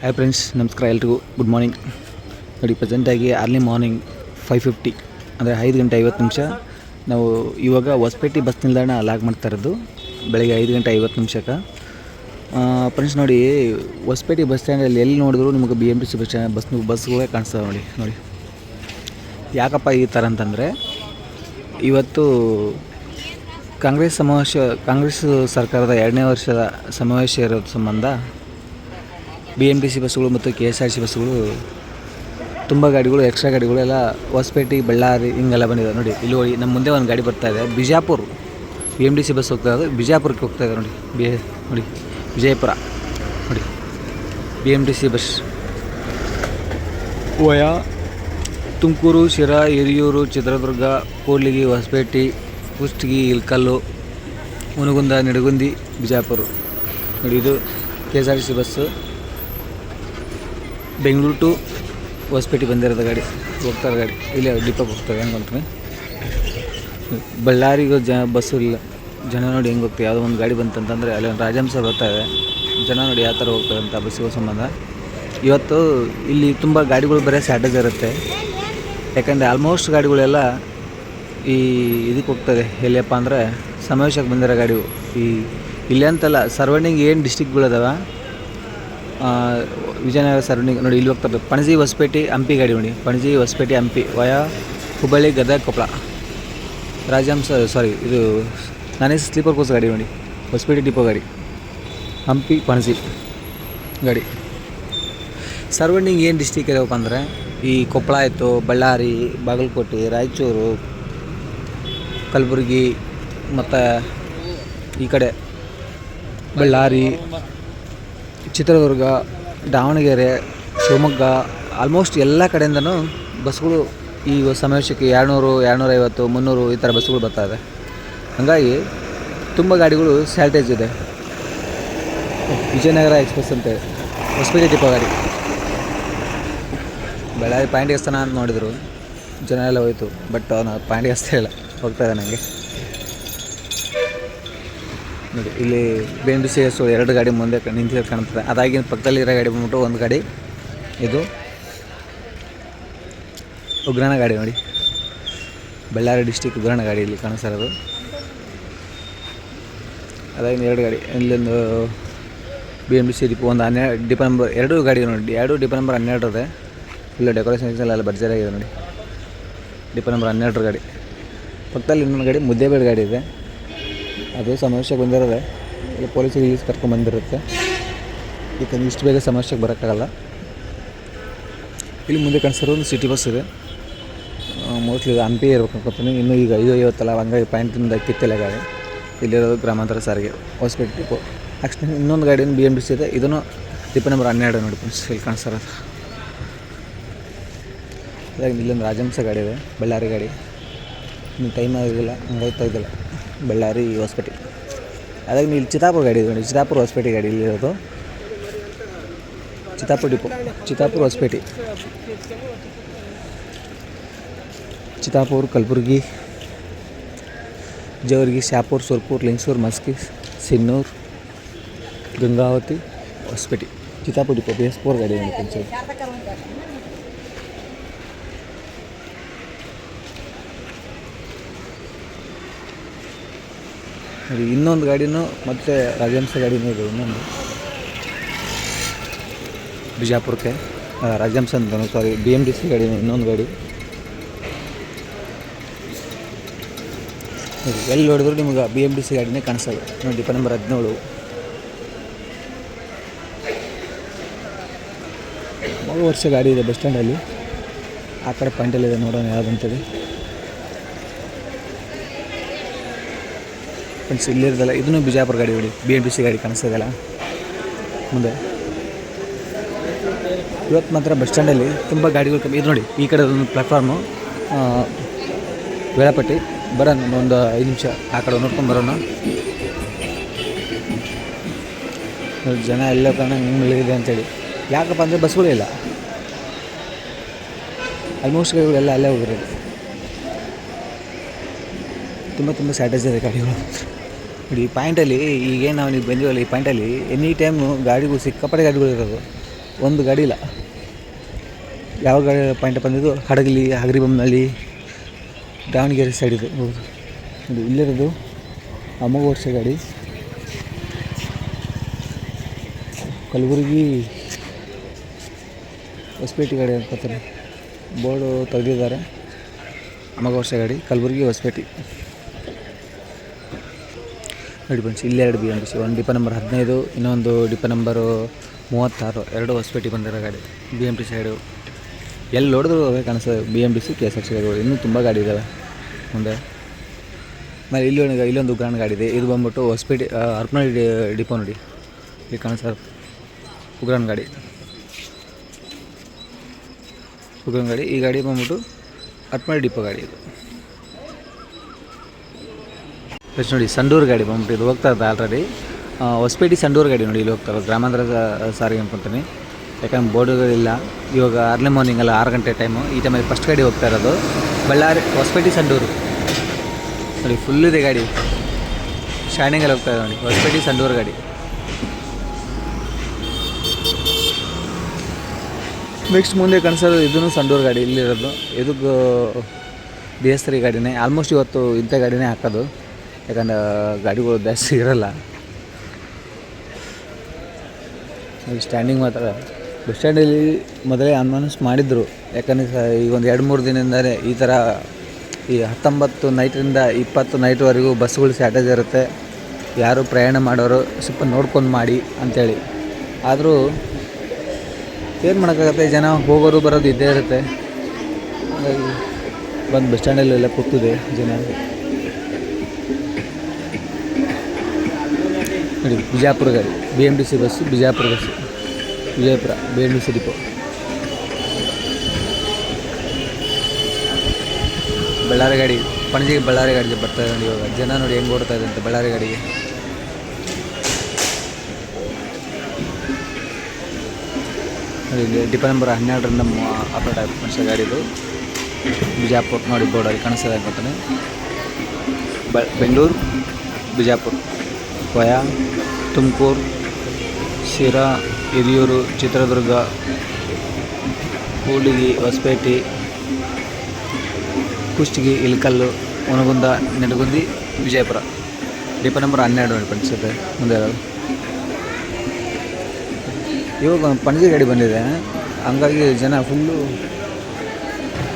Hi friends ನಮಸ್ಕಾರ ಎಲ್ರಿಗೂ. Good morning ನೋಡಿ ಪ್ರೆಸೆಂಟಾಗಿ ಅರ್ಲಿ ಮಾರ್ನಿಂಗ್ ಫೈವ್ ಫಿಫ್ಟಿ ಅಂದರೆ ಐದು ಗಂಟೆ ಐವತ್ತು ನಿಮಿಷ. ನಾವು ಇವಾಗ ಹೊಸಪೇಟೆ ಬಸ್ ನಿಲ್ದಾಣ ಲಾಗ್ ಮಾಡ್ತಾ ಇರೋದು, ಬೆಳಗ್ಗೆ ಐದು ಗಂಟೆ ಐವತ್ತು ನಿಮಿಷಕ್ಕೆ. ಫ್ರೆಂಡ್ಸ್ ನೋಡಿ, ಹೊಸಪೇಟೆ ಬಸ್ ಸ್ಟ್ಯಾಂಡಲ್ಲಿ ಎಲ್ಲಿ ನೋಡಿದ್ರು ನಿಮಗೆ B M T C bus stand bus ಬಸ್ಗಳೇ ಕಾಣಿಸ್ತಾವೆ ನೋಡಿ ನೋಡಿ. ಯಾಕಪ್ಪ ಈ ಥರ ಅಂತಂದರೆ, ಇವತ್ತು ಕಾಂಗ್ರೆಸ್ ಸಮಾವೇಶ, ಕಾಂಗ್ರೆಸ್ ಸರ್ಕಾರದ ಎರಡನೇ ವರ್ಷದ ಸಮಾವೇಶ ಇರೋದು ಸಂಬಂಧ ಬಿ ಎಂ ಟಿ ಸಿ ಬಸ್ಸುಗಳು ಮತ್ತು ಕೆ ಎಸ್ ಆರ್ ಸಿ ಬಸ್ಸುಗಳು ತುಂಬ ಗಾಡಿಗಳು ಎಕ್ಸ್ಟ್ರಾ ಗಾಡಿಗಳು ಎಲ್ಲ ಹೊಸಪೇಟೆ, ಬಳ್ಳಾರಿ ಹಿಂಗೆಲ್ಲ ಬಂದಿದೆ. ನೋಡಿ, ಇಲ್ಲಿ ನಮ್ಮ ಮುಂದೆ ಒಂದು ಗಾಡಿ ಬರ್ತಾ ಇದೆ. Bijapur. B M D C bus ಹೋಗ್ತಾ ಇದೆ. ಬಿಜಾಪುರಕ್ಕೆ ಹೋಗ್ತಾ ಇದೆ. ನೋಡಿ, ಬಿ, ನೋಡಿ, ವಿಜಯಪುರ. ನೋಡಿ B M T C bus. Via Tumakuru, Sira, Hiriyur, Chitradurga, Kudligi, Hosapete, Kushtagi, Ilkal, Munagunda, Nidagundi, Bijapur. ನೋಡಿ, ಇದು K S R C bus. Bengaluru to Hosapete ಬಂದಿರೋದು ಗಾಡಿ, ಹೋಗ್ತಾರೆ ಗಾಡಿ. ಇಲ್ಲೇ ಡಿಪೋಗೆ ಹೋಗ್ತವೆ ಹೆಂಗೆ ಅಂತೀನಿ. ಬಳ್ಳಾರಿಗೂ ಜ, ಬಸ್ಸು ಇಲ್ಲ. ಜನ ನೋಡಿ ಹೆಂಗೆ ಹೋಗ್ತೀವಿ ಯಾವುದೋ ಒಂದು ಗಾಡಿ ಬಂತಂತಂದರೆ, ಅಲ್ಲಿ ಒಂದು ರಾಜಹಂಸ ಬರ್ತಾ ಇದೆ. ಜನ ನೋಡಿ ಯಾವ ಥರ ಹೋಗ್ತಾರೆ ಅಂತ ಬಸ್ಸಿಗೆ ಸಂಬಂಧ. ಇವತ್ತು ಇಲ್ಲಿ ತುಂಬ ಗಾಡಿಗಳು ಬರೀ ಸ್ಯಾಟಜ್ ಇರುತ್ತೆ. ಯಾಕಂದರೆ ಆಲ್ಮೋಸ್ಟ್ ಗಾಡಿಗಳೆಲ್ಲ ಈ ಇದಕ್ಕೆ ಹೋಗ್ತದೆ, ಎಲ್ಲಿಯಪ್ಪ ಅಂದರೆ ಸಮಾವೇಶಕ್ಕೆ ಬಂದಿರೋ ಗಾಡಿಗಳು ಈ ಇಲ್ಲಿ ಅಂತಲ್ಲ ಸರೌಂಡಿಂಗ್ ಏನು ಡಿಸ್ಟಿಕ್ಗಳಿದಾವೆ ವಿಜಯನಗರ ಸರೌಂಡಿಂಗ್, ನೋಡಿ ಇಲ್ಲಿ ಹೋಗ್ತಾ ಪಣಜಿ ಹೊಸಪೇಟೆ, ಹಂಪಿ ಗಾಡಿ ನೋಡಿ. ಪಣಜಿ ಹೊಸಪೇಟೆ, ಹಂಪಿ, ವಯಾ, ಹುಬ್ಬಳ್ಳಿ, ಗದಗ, ಕೊಪ್ಪಳ. ರಾಜಹಂಸ ಸಾರಿ ಇದು ನಾನೇ ಸ್ಲೀಪರ್ ಕೋಸ್ ಗಾಡಿ ನೋಡಿ. ಹೊಸಪೇಟೆ ಡಿಪೋ ಗಾಡಿ. ಹಂಪಿ, ಪಣಜಿ ಗಾಡಿ. ಸರೌಂಡಿಂಗ್ ಏನು ಡಿಸ್ಟಿಕ್ ಇದಾವಪ್ಪ ಅಂದರೆ, ಈ ಕೊಪ್ಪಳ ಆಯಿತು, ಬಳ್ಳಾರಿ, ಬಾಗಲಕೋಟೆ, ರಾಯಚೂರು, ಕಲಬುರಗಿ, ಮತ್ತು ಈ ಕಡೆ. ಬಳ್ಳಾರಿ ಚಿತ್ರದುರ್ಗ, ದಾವಣಗೆರೆ, ಶಿವಮೊಗ್ಗ ಆಲ್ಮೋಸ್ಟ್ ಎಲ್ಲ ಕಡೆಯಿಂದನೂ ಬಸ್ಗಳು ಈ ಸಮಾವೇಶಕ್ಕೆ ಎರಡುನೂರು, ಎರಡುನೂರೈವತ್ತು, ಮುನ್ನೂರು ಈ ಥರ ಬಸ್ಗಳು ಬರ್ತಾ ಇದೆ. ಹಾಗಾಗಿ ತುಂಬ ಗಾಡಿಗಳು ಸ್ಯಾಲ್ಟೇಜ್ ಇದೆ. ವಿಜಯನಗರ ಎಕ್ಸ್ಪ್ರೆಸ್ ಅಂತೇಳಿ ಹೊಸಪೇಟೆ ಡಿಪೋ ಗಾಡಿ ಬೆಳಗ್ಗೆ ಪಾಯಿಂಟ್ ದೇವಸ್ಥಾನ ಅಂತ ನೋಡಿದರು, ಜನ ಎಲ್ಲ ಹೋಯ್ತು ಬಟ್ ಅವನು ಪಾಯಿಂಟ್ ಅಷ್ಟೇ ಇಲ್ಲ ಇದೆ ನನಗೆ ನೋಡಿ, ಇಲ್ಲಿ B M B C S ಎರಡು ಗಾಡಿ ಮುಂದೆ ನಿಂತಿದ್ದು ಕಾಣ್ತದೆ. ಅದಾಗಿನ ಪಕ್ಕದಲ್ಲಿ ಇರೋ ಗಾಡಿ ಬಂದ್ಬಿಟ್ಟು ಒಂದು ಗಾಡಿ. ಇದು ಉಗ್ರಾಣ ಗಾಡಿ ನೋಡಿ. ಬಳ್ಳಾರಿ ಡಿಸ್ಟಿಕ್ ಉಗ್ರಾಣ ಗಾಡಿ ಇಲ್ಲಿ ಕಾಣಿಸ್ತಾರದು ಅದಾಗಿನ ಎರಡು ಗಾಡಿ. ಇಲ್ಲೊಂದು B M B C depot ಒಂದು ಹನ್ನೆರಡು ಡಿಪ ನಂಬರ್ ಎರಡು ಗಾಡಿ ನೋಡಿ. ಎರಡು ಡಿಪ ನಂಬರ್ ಹನ್ನೆರಡು ಇದೆ ಇಲ್ಲ ಡೆಕೋರೇಷನ್ ಎಲ್ಲ ಭರ್ಜರಿಯಾಗಿದೆ ನೋಡಿ. ಡಿಪ ನಂಬರ್ ಹನ್ನೆರಡರ ಗಾಡಿ. ಪಕ್ಕದಲ್ಲಿ ಇನ್ನೊಂದು ಗಾಡಿ, ಮುದ್ದೇಬೇಡ ಗಾಡಿ ಇದೆ. ಅದು ಸಮಸ್ಯೆಗೆ ಬಂದಿರೋದೆ. ಇಲ್ಲ ಪೊಲೀಸಿಗೆ ಈಸ್ ಕರ್ಕೊಂಡ್ಬಂದಿರುತ್ತೆ ಯಾಕಂದ್ರೆ ಇಷ್ಟು ಬೇಗ ಸಮಸ್ಯೆಗೆ ಬರೋಕ್ಕಾಗಲ್ಲ. ಇಲ್ಲಿ ಮುಂದೆ ಕಾಣಿಸಿರೋ ಒಂದು ಸಿಟಿ ಬಸ್ ಇದೆ. ಮೋಸ್ಟ್ಲಿ ಇದು ಹಂಪಿ ಇರ್ಬೇಕು ಅನ್ಕೊತೀನಿ. ಇನ್ನೂ ಈಗ ಐದು ಐವತ್ತಲ್ಲ, ಹಂಗಾಗಿ ಪಾಯಿಂಟಿಂದ ಕಿತ್ತಲೆ ಗಾಡಿ. ಇಲ್ಲಿರೋದು ಗ್ರಾಮಾಂತರ ಸಾರಿಗೆ ಹೊಸಪೇಟೆ ನೆಕ್ಸ್ಟ್ ಇನ್ನೊಂದು ಗಾಡಿ ಬಿ ಎಂ ಬಿ ಸಿ ಇದೆ. ಇದನ್ನು ಟಿಪ್ಪೆ ನಂಬರ್ ಹನ್ನೆರಡು ನೋಡಿ ಫ್ರೆಂಡ್ಸ್ ಇಲ್ಲಿ ಕಾಣಿಸ್ತಾರದು. ಅದಾಗಿ ಇಲ್ಲೊಂದು ರಾಜಹಂಸ ಗಾಡಿ ಇದೆ, ಬಳ್ಳಾರಿ ಗಾಡಿ. ಇನ್ನು ಟೈಮ್ ಆಗಿಲ್ಲ, ಹಂಗಾಯ್ತಾ ಇದ್ದಿಲ್ಲ. ಬಳ್ಳಾರಿ ಹೊಸಪೇಟೆ ಅದಾಗಿ ಇಲ್ಲಿ ಚಿತ್ತಾಪುರ ಗಾಡಿ ಇದೆ ನೋಡಿ ಚಿತ್ತಾಪುರ ಹೊಸಪೇಟೆ ಗಾಡಿ ಇಲ್ಲಿರೋದು Chittapur depot Chittapur Hosapete Chittapur Kalaburagi Jewargi Shahapur Surpur Lingasugur Maski Sinnur Gangavathi Hosapete Chittapur depot B S four ಗಾಡಿ ನೋಡಿ ಕೊಂಚ ನೋಡಿ ಇನ್ನೊಂದು ಗಾಡಿನೂ ಮತ್ತೆ ರಾಜಹಂಸ ಗಾಡಿನೂ ಇದೆ ಇನ್ನೊಂದು. ಬಿಜಾಪುರಕ್ಕೆ ರಾಜಹಂಸ ಅಂತ sorry B M D C ಗಾಡಿನೂ ಇನ್ನೊಂದು ಗಾಡಿ. ಎಲ್ಲಿ ನೋಡಿದ್ರು ನಿಮ್ಗೆ ಬಿ ಎಂ ಡಿ ಸಿ ಗಾಡಿನೇ ಕಾಣಿಸ್ತದೆ ನೋಡಿ ಡಿಪ ನಂಬರ್ ಹದಿನೇಳು. ಮೂರು ವರ್ಷ ಗಾಡಿ ಇದೆ ಬಸ್ ಸ್ಟ್ಯಾಂಡಲ್ಲಿ. ಆ ಕಡೆ ಪಾಯಿಂಟಲ್ಲಿದೆ ನೋಡೋಣ ಯಾವುದಂತೇಳಿ ಫ್ರೆಂಡ್ಸ್ ಇಲ್ಲಿರೋದಲ್ಲ ಇದನ್ನು ಬಿಜಾಪುರ ಗಾಡಿ ಹೊಡಿ ಬಿ ಎಂ ಟಿ ಸಿ ಗಾಡಿ ಕಾಣಿಸ್ತದಲ್ಲ ಮುಂದೆ. ಇವತ್ತು ಮಾತ್ರ ಬಸ್ ಸ್ಟ್ಯಾಂಡಲ್ಲಿ ತುಂಬ ಗಾಡಿಗಳು ಕಮ್ಮಿ ಇದು ನೋಡಿ, ಈ ಕಡೆ ಒಂದು ಪ್ಲಾಟ್ಫಾರ್ಮು ವೇಳಾಪಟ್ಟಿ. ಬರೋಣ ಒಂದು ಐದು ನಿಮಿಷ, ಆ ಕಡೆ ನೋಡ್ಕೊಂಡು ಬರೋಣ. ಜನ ಎಲ್ಲ ಕಾರಣ ಹಿಂಗೆ ಮಲಗಿದೆ ಅಂತೇಳಿ. ಯಾಕಪ್ಪ ಅಂದರೆ ಬಸ್ಗಳೇ ಇಲ್ಲ. ಆಲ್ಮೋಸ್ಟ್ ಗಾಡಿಗಳೆಲ್ಲ ಅಲ್ಲೇ ಹೋಗಿರೋದು. ತುಂಬ ತುಂಬ ಸ್ಯಾಟೇಜ್ ಇದೆ ಗಾಡಿಗಳು. ಈ ಪಾಯಿಂಟಲ್ಲಿ ಈಗೇನು ನಾವು ನೀವು ಬಂದಿವಲ್ಲ, ಈ ಪಾಯಿಂಟಲ್ಲಿ ಎನಿ ಟೈಮು ಗಾಡಿಗೂ ಸಿಕ್ಕಾಪಟ್ಟೆ ಗಾಡಿಗಳು ಇರೋದು. ಒಂದು ಗಾಡಿ ಇಲ್ಲ. ಯಾವ ಗಾಡಿ ಪಾಯಿಂಟ್ ಬಂದಿದ್ದು? ಹಡಗಲಿ ಹಗರಿಬೊಮ್ಮನಹಳ್ಳಿ ದಾವಣಗೆರೆ ಸೈಡಿದು ಹೌದು. ಇದು ಇಲ್ಲಿರೋದು ಅಮೋಘ ವರ್ಷ ಗಾಡಿ. ಕಲಬುರಗಿ ಹೊಸಪೇಟೆ ಗಾಡಿ ಅನ್ಕೋತಾರೆ ಬೋರ್ಡು ತೆಗೆದಿದ್ದಾರೆ. ಅಮೋಘ ವರ್ಷ ಗಾಡಿ, ಕಲಬುರಗಿ ಹೊಸಪೇಟೆ. ನೋಡಿ ಫ್ರೆಂಡ್ಸ್ ಇಲ್ಲಿ ಎರಡು ಬಿ ಎಂ ಟಿ ಸಿ. ಒಂದು ಡಿಪ ನಂಬರ್ ಹದಿನೈದು, ಇನ್ನೊಂದು ಡಿಪ ನಂಬರು ಮೂವತ್ತಾರು, ಎರಡು ಹೊಸಪೇಟೆ ಬಂದಿರೋ ಗಾಡಿ ಬಿ ಎಂ ಟಿ ಸೈಡು ಎಲ್ಲಿ ನೋಡಿದ್ರು ಅವೇ ಕಾಣಿಸ್ತದೆ B M T C K S R C ಗಾಡಿಗಳು. ಇನ್ನೂ ತುಂಬ ಗಾಡಿ ಇದ್ದಾವೆ ಮುಂದೆ. ಆಮೇಲೆ ಇಲ್ಲಿ ಒಂದು, ಇಲ್ಲೊಂದು ಉಗ್ರಾಣ ಗಾಡಿ ಇದೆ. ಇದು ಬಂದ್ಬಿಟ್ಟು ಹೊಸಪೇಟೆ ಅರ್ಪನಹಳ್ಳಿ ಡಿಪೋ ನೋಡಿ. ಇಲ್ಲಿ ಕಾಣಿಸ್ತಾರೆ ಉಗ್ರಾಣ ಗಾಡಿ. ಉಗ್ರಾಣ ಗಾಡಿ. ಈ ಗಾಡಿ ಬಂದ್ಬಿಟ್ಟು ಹರಪನಹಳ್ಳಿ ಡಿಪೋ ಗಾಡಿ ಇದು. ಫಸ್ಟ್ ನೋಡಿ ಸಂಡೂರು ಗಾಡಿ ಬಂದ್ಬಿಟ್ಟು ಇದು ಹೋಗ್ತಾ ಇರೋದು ಆಲ್ರೆಡಿ ಹೊಸಪೇಟೆ ಸಂಡೂರು ಗಾಡಿ ನೋಡಿ, ಇಲ್ಲಿ ಹೋಗ್ತಾ ಇರೋದು ಗ್ರಾಮಾಂತರ ಸಾರಿಗೆ ಅನ್ಕೊಂತೀನಿ ಯಾಕಂದ್ರೆ ಬೋರ್ಡುಗಳಿಲ್ಲ ಇವಾಗ ಅರ್ಲಿ ಮಾರ್ನಿಂಗ್ ಅಲ್ಲ, ಆರು ಗಂಟೆ ಟೈಮು ಈ ಟೈಮಲ್ಲಿ ಫಸ್ಟ್ ಗಾಡಿ ಹೋಗ್ತಾ ಇರೋದು ಬಳ್ಳಾರಿ, ಹೊಸಪೇಟೆ ಸಂಡೂರು ನೋಡಿ ಫುಲ್ ಇದೆ ಗಾಡಿ. ಶಾಣಿಂಗಲ್ಲಿ ಹೋಗ್ತಾ ಇದೆ ನೋಡಿ, ಹೊಸಪೇಟೆ ಸಂಡೂರು ಗಾಡಿ. ನೆಕ್ಸ್ಟ್ ಮುಂದೆ ಕಾಣಿಸೋದು ಇದೂ ಸಂಡೂರು ಗಾಡಿ, ಇಲ್ಲಿರೋದು. ಇದಕ್ಕೂ ತ್ರೀ ಗಾಡಿನೇ ಆಲ್ಮೋಸ್ಟ್ ಇವತ್ತು ಇಂಥ ಗಾಡಿನೇ ಹಾಕೋದು. ಯಾಕಂದ್ರೆ ಗಾಡಿಗಳು ಜಾಸ್ತಿ ಇರಲ್ಲ. ಸ್ಟ್ಯಾಂಡಿಂಗ್ ಮಾತ್ರ. ಬಸ್ ಸ್ಟ್ಯಾಂಡಲ್ಲಿ ಮೊದಲೇ ಅನೌನ್ಸ್ ಮಾಡಿದ್ರು. ಯಾಕಂದರೆ ಈಗ ಒಂದು ಎರಡು ಮೂರು ದಿನದಿಂದಲೇ ಈ ಥರ ಈ ಹತ್ತೊಂಬತ್ತು ನೈಟ್ರಿಂದ ಇಪ್ಪತ್ತು ನೈಟ್ವರೆಗೂ ಬಸ್ಗಳು ಶಾರ್ಟೇಜ್ ಇರುತ್ತೆ. ಯಾರು ಪ್ರಯಾಣ ಮಾಡೋರು ಸ್ವಲ್ಪ ನೋಡ್ಕೊಂಡು ಮಾಡಿ ಅಂಥೇಳಿ ಆದರೂ ಏನು ಮಾಡೋಕ್ಕಾಗತ್ತೆ? ಜನ ಹೋಗೋರು ಬರೋದು ಇದ್ದೇ ಇರುತ್ತೆ. ಹಾಗಾಗಿ ಬಂದು ಬಸ್ ಸ್ಟ್ಯಾಂಡಲ್ಲೆಲ್ಲ ಕೂತಿದೆ ಜನ. ನೋಡಿ ಬಿಜಾಪುರ ಗಾಡಿ B M D C bus Bijapur bus Vijayapura B M D C depot Ballari ಗಾಡಿ ಪಣಜಿಗೆ ಬಳ್ಳಾರಿ ಗಾಡಿಗೆ ಬರ್ತಾ ಇದೆ ಇವಾಗ. ಜನ ನೋಡಿ ಹೆಂಗೆ ಓಡ್ತಾ ಇದೆ ಅಂತ ಬಳ್ಳಾರಿ ಗಾಡಿಗೆ ನೋಡಿ ಡಿಪೋ ನಂಬರ್ ಹನ್ನೆರಡರಿಂದ ಅಪ್ಡೇಟ್ ಆಗುತ್ತೆ ಗಾಡಿದು. ಬಿಜಾಪುರ ನೋಡಿ ಬೋರ್ಡಲ್ಲಿ ಕಾಣಿಸ್ತದೆ ಅನ್ಕೊತಾನೆ Bengaluru, Bijapur. Via Tumakuru, Sira, Hiriyur, Chitradurga Kudligi Hosapete, Kushtagi, Ilkal Onagunda Nidagundi, Vijayapura. Depot number ಹನ್ನೆರಡು ಫ್ರೆಂಡ್ಸ್ ಇದೆ ಮುಂದೆ ಇವಾಗ ಪಣಜಿ ಗಾಡಿ ಬಂದಿದೆ. ಹಂಗಾಗಿ ಜನ ಫುಲ್ಲು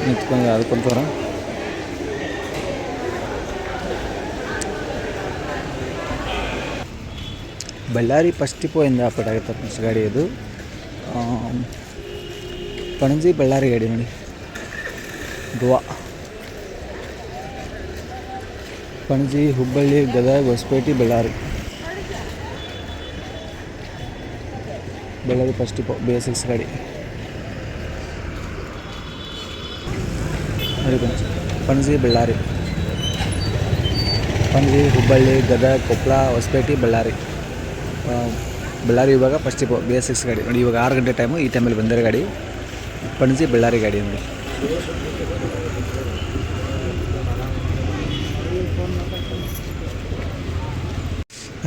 ನಿಂತ್ಕೊಂಡು ಅದಕ್ಕೊಂತಾರ ಬಳ್ಳಾರಿ ಫಸ್ಟ್ ಡಿಪೋಯಿಂದ ಅಪ್ಡೇಟ್ ಆಗುತ್ತೆ ಫ್ರೆಂಡ್ಸ್ ಗಾಡಿ ಇದು ಪಣಜಿ ಬಳ್ಳಾರಿ ಗಾಡಿ ನೋಡಿ. Goa. Panaji, Hubballi, Gadag, Hosapete, Ballari. Ballari first depot B S six ಗಾಡಿ. ಪಣಜಿ, ಬಳ್ಳಾರಿ. ಪಣಜಿ, ಹುಬ್ಬಳ್ಳಿ, ಗದಗ ಕೊಪ್ಪಳ ಹೊಸಪೇಟೆ, ಬಳ್ಳಾರಿ. ಬಳ್ಳಾರಿ ಇವಾಗ ಫಸ್ಟ್ ಬಿ ಎಸ್ ಸಿಕ್ಸ್ ಗಾಡಿ. ನೋಡಿ, ಇವಾಗ ಆರು ಗಂಟೆ ಟೈಮು ಈ ಟೈಮಲ್ಲಿ ಬಂದಿರೋ ಗಾಡಿ. ಪಣಜಿ ಬಳ್ಳಾರಿ ಗಾಡಿ ನೋಡಿ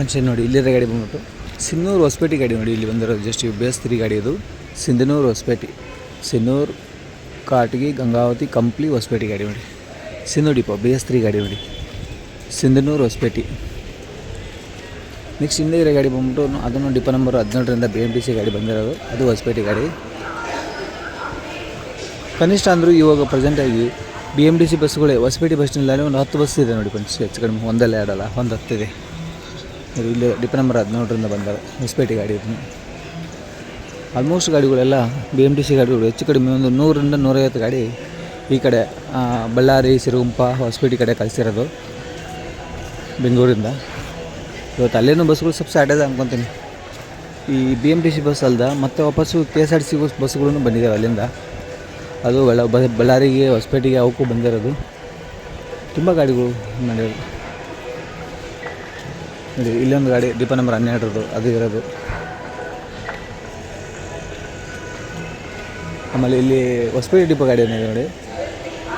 ಅಂಚೆ ನೋಡಿ, ಇಲ್ಲಿರೋ ಗಾಡಿ ಬಂದ್ಬಿಟ್ಟು ಸಿನ್ನೂರು ಹೊಸಪೇಟೆ ಗಾಡಿ ನೋಡಿ, ಇಲ್ಲಿ ಬಂದಿರೋದು. ಜಸ್ಟ್ ಬಿ ಎಸ್ ತ್ರೀ ಗಾಡಿ ಇದು. ಸಿಂಧನೂರು ಹೊಸಪೇಟೆ. ಸಿನ್ನೂರು, ಕಾಟಗಿ, ಗಂಗಾವತಿ, ಕಂಪ್ಲಿ ಹೊಸಪೇಟೆ ಗಾಡಿ ನೋಡಿ. Sindhu depot B S three ಗಾಡಿ ನೋಡಿ. ಸಿಂಧನೂರು ಹೊಸಪೇಟೆ. ನೆಕ್ಸ್ಟ್ ಹಿಂದೆ ಇರೋ ಗಾಡಿ ಬಂದ್ಬಿಟ್ಟು ಅದನ್ನು ಡಿಪೋ ನಂಬರ್ ಹದಿನೇಳರಿಂದ ಬಿ ಎಂ ಟಿ ಸಿ ಗಾಡಿ ಬಂದಿರೋದು. ಅದು ಹೊಸಪೇಟೆ ಗಾಡಿ. ಕನಿಷ್ಠ ಅಂದರೂ ಇವಾಗ ಪ್ರೆಸೆಂಟಾಗಿ ಬಿ ಎಂ ಟಿ ಸಿ ಬಸ್ಗಳೇ, ಹೊಸಪೇಟೆ ಬಸ್ ಒಂದು ಹತ್ತು ಬಸ್ ಇದೆ ನೋಡಿ ಫ್ರೆಂಡ್ಸ್ ಹೆಚ್ಚು ಕಡಿಮೆ ಒಂದಲ್ಲೇ ಎರಡಲ್ಲ ಒಂದು ಹತ್ತಿದೆ ಇದು. ಇಲ್ಲಿ ಡಿಪೋ ನಂಬರ್ ಹದಿನೇಳರಿಂದ ಬಂದವು ಹೊಸಪೇಟೆ ಗಾಡಿ ಇದನ್ನು ಆಲ್ಮೋಸ್ಟ್ ಗಾಡಿಗಳೆಲ್ಲ ಬಿ ಎಂ ಟಿ ಸಿ ಗಾಡಿಗಳು, ಹೆಚ್ಚು ಕಡಿಮೆ ಒಂದು ನೂರರಿಂದ ನೂರೈವತ್ತು ಗಾಡಿ ಈ ಕಡೆ ಬಳ್ಳಾರಿ, ಸಿರುಗುಂಪ, ಹೊಸಪೇಟೆ ಕಡೆ ಕಳಿಸಿರೋದು ಬೆಂಗಳೂರಿಂದ. ಇವತ್ತು ಅಲ್ಲೇನು ಬಸ್ಗಳು ಸ್ವಲ್ಪ ಸ್ಯಾಟೇಜ್ ಅನ್ಕೊತೀನಿ. ಈ B M T C bus ಅಲ್ದ ಮತ್ತೆ ವಾಪಸ್ಸು K S R T C bus ಬಸ್ಗಳು ಬಂದಿದ್ದಾವೆ ಅಲ್ಲಿಂದ. ಅದು ಬಳ್ಳಾರಿಗೆ, ಹೊಸಪೇಟೆಗೆ ಅವಕ್ಕೂ ಬಂದಿರೋದು. ತುಂಬ ಗಾಡಿಗಳು ನಡೆಯೋದು ನೋಡಿ, ಇಲ್ಲೊಂದು ಗಾಡಿ ದೀಪ ನಂಬರ್ ಹನ್ನೆರಡರದು ಅದು ಇರೋದು. ಆಮೇಲೆ ಇಲ್ಲಿ ಹೊಸಪೇಟೆ ಡಿಪೋ ಗಾಡಿ ಏನಿದೆ ನೋಡಿ.